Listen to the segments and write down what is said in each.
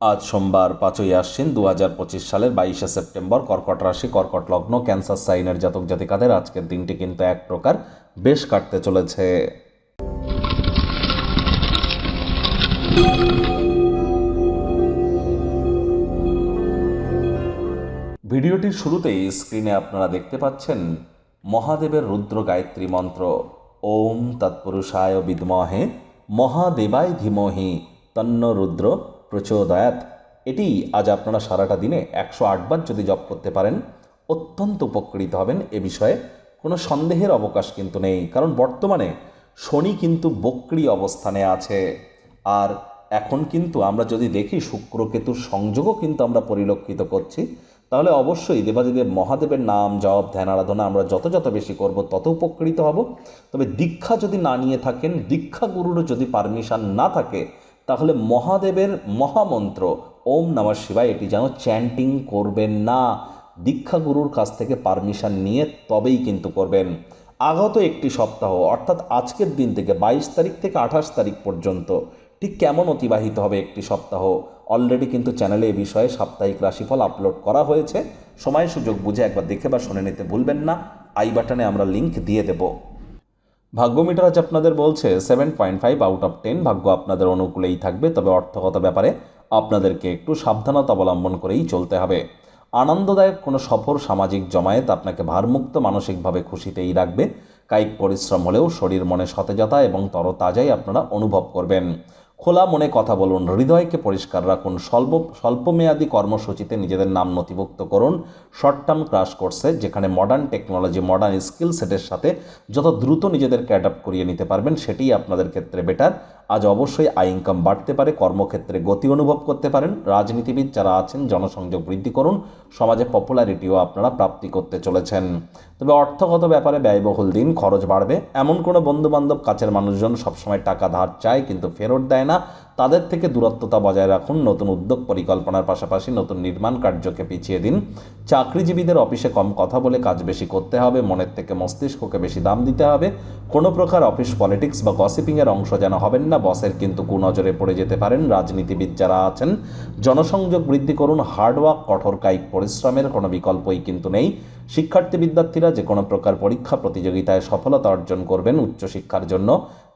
আজ সোমবার পাঁচই আশ্বিন দু হাজার পঁচিশ সালের বাইশে সেপ্টেম্বর কর্কট রাশি, কর্কট লগ্ন, ক্যান্সার সাইনের জাতক জাতিকাদের আজকের দিনটি কিন্তু এক প্রকার বেশ কাটতে চলেছে। ভিডিওটির শুরুতেই স্ক্রিনে আপনারা দেখতে পাচ্ছেন মহাদেবের রুদ্র গায়ত্রী মন্ত্র। ওম তৎপুরুষায় বিদ্মহে, মহাদেবায় ধীমহি, তন্ন রুদ্র। প্রচোদয়াত। এটি আজ আপনারা সারাটা দিনে একশো আটবার যদি জপ করতে পারেন, অত্যন্ত উপকৃত হবেন এ বিষয়ে। কোনো সন্দেহের অবকাশ কিন্তু নেই, কারণ বর্তমানে শনি কিন্তু বক্রি অবস্থানে আছে। আর এখন কিন্তু আমরা যদি দেখি শুক্র কেতুর সংযোগও কিন্তু আমরা পরিলক্ষিত করছি, তাহলে অবশ্যই দেবাদিদেব মহাদেবের নাম, জপ, ধ্যান, আরাধনা আমরা যত যত বেশি করব, তত উপকৃত হব। তবে দীক্ষা যদি না নিয়ে থাকেন, দীক্ষা গুরুরও যদি পারমিশন না থাকে তাহলে মহাদেবের মহামন্ত্র, ওম নমঃ শিবায়, এটি যেন চ্যান্টিং করবেন না। দীক্ষা গুরুর কাছ থেকে পারমিশন নিয়ে তবেই কিন্তু করবেন। আগত একটি সপ্তাহ, অর্থাৎ আজকের দিন থেকে বাইশ তারিখ থেকে আঠাশ তারিখ পর্যন্ত, ঠিক কেমন অতিবাহিত হবে একটি সপ্তাহ? অলরেডি কিন্তু চ্যানেলে এ বিষয়ে সাপ্তাহিক রাশিফল আপলোড করা হয়েছে। সময় সুযোগ বুঝে একবার দেখে বা শুনে নিতে ভুলবেন না। আই বাটনে আমরা লিংক দিয়ে দেব। ভাগ্য মিটার আজ আপনাদের বলছে seven point five out of ten ভাগ্য আপনাদের অনুকূলেই থাকবে, তবে অর্থগত ব্যাপারে আপনাদেরকে একটু সাবধানতা অবলম্বন করেই চলতে হবে। আনন্দদায়ক কোনো সফর, সামাজিক জমায়েত আপনাকে ভারমুক্ত, মানসিকভাবে খুশিতেই রাখবে। কায়িক পরিশ্রম হলেও শরীর মনে সতেজতা এবং তরতাজাই আপনারা অনুভব করবেন। খোলা মনে কথা বলুন, হৃদয়কে পরিষ্কার রাখুন, স্বল্প, স্বল্পমেয়াদী কর্মসূচিতে নিজেদের নাম নথিভুক্ত করুন। শর্ট টার্ম ক্রাশ কোর্সে যেখানে মডার্ন টেকনোলজি মডার্ন স্কিল সেটের সাথে যত দ্রুত নিজেদেরকে অ্যাডাপ্ট করিয়ে নিতে পারবেন, সেটিই আপনাদের ক্ষেত্রে বেটার আজ অবশ্যই আয় ইনকাম বাড়তে পারে, কর্মক্ষেত্রে গতি অনুভব করতে পারেন। রাজনীতিবিদ যারা আছেন, জনসংযোগ বৃদ্ধি করুন। সমাজে পপুলারিটিও আপনারা প্রাপ্তি করতে চলেছেন। তবে অর্থগত ব্যাপারে ব্যয়বহুল দিন, খরচ বাড়বে। এমন কোনো বন্ধুবান্ধব, কাছের মানুষজন সবসময় টাকা ধার চায় কিন্তু ফেরত দেয় না। তাদের থেকে দূরত্বতা বজায় রাখুন, নতুন উদ্যোগ পরিকল্পনার পাশাপাশি নতুন নির্মাণ কার্যকে পিছিয়ে দিন। চাকরিজীবীদের অফিসে কম কথা বলে কাজ বেশি করতে হবে, মনের থেকে মস্তিষ্ককে বেশি দাম দিতে হবে। কোনো প্রকার অফিস পলিটিক্স বা গসিপিংয়ের অংশ যেন হবেন না, বসের কিন্তু কুনজরে পড়ে যেতে পারেন, রাজনীতিবিদ যারা আছেন। জনসংযোগ বৃদ্ধি করুন হার্ডওয়ার্ক কঠোর কায়িক পরিশ্রমের কোনো বিকল্পই কিন্তু নেই। শিক্ষার্থী বিদ্যার্থীরা যে কোনো প্রকার পরীক্ষা প্রতিযোগিতায় সফলতা অর্জন করবেন উচ্চশিক্ষার জন্য।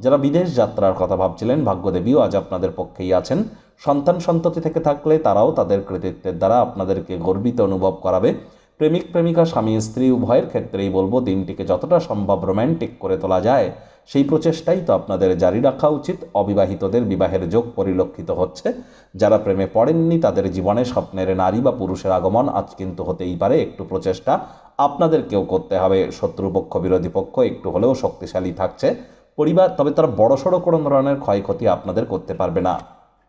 যারা বিদেশ যাত্রার কথা ভাবছিলেন, ভাগ্যদেবীও আজ আপনাদের পক্ষেই আছেন। সন্তান সন্ততি থেকে থাকলে তারাও তাদের কৃতিত্বের দ্বারা আপনাদেরকে গর্বিত অনুভব করাবে। প্রেমিক, প্রেমিকা, স্বামী, স্ত্রী, উভয়ের ক্ষেত্রেই বলব, দিনটিকে যতটা সম্ভব রোম্যান্টিক করে তোলা যায়, সেই প্রচেষ্টাই তো আপনাদের জারি রাখা উচিত। অবিবাহিতদের বিবাহের যোগ পরিলক্ষিত হচ্ছে। যারা প্রেমে পড়েননি, তাদের জীবনে স্বপ্নের নারী বা পুরুষের আগমন আজ কিন্তু হতেই পারে একটু প্রচেষ্টা। আপনাদেরকেও করতে হবে। শত্রুপক্ষ, বিরোধী পক্ষ একটু হলেও শক্তিশালী থাকছে। পরিবার তবে তারা বড়সড় কোনো ধরনের ক্ষয়ক্ষতি আপনাদের করতে পারবে না।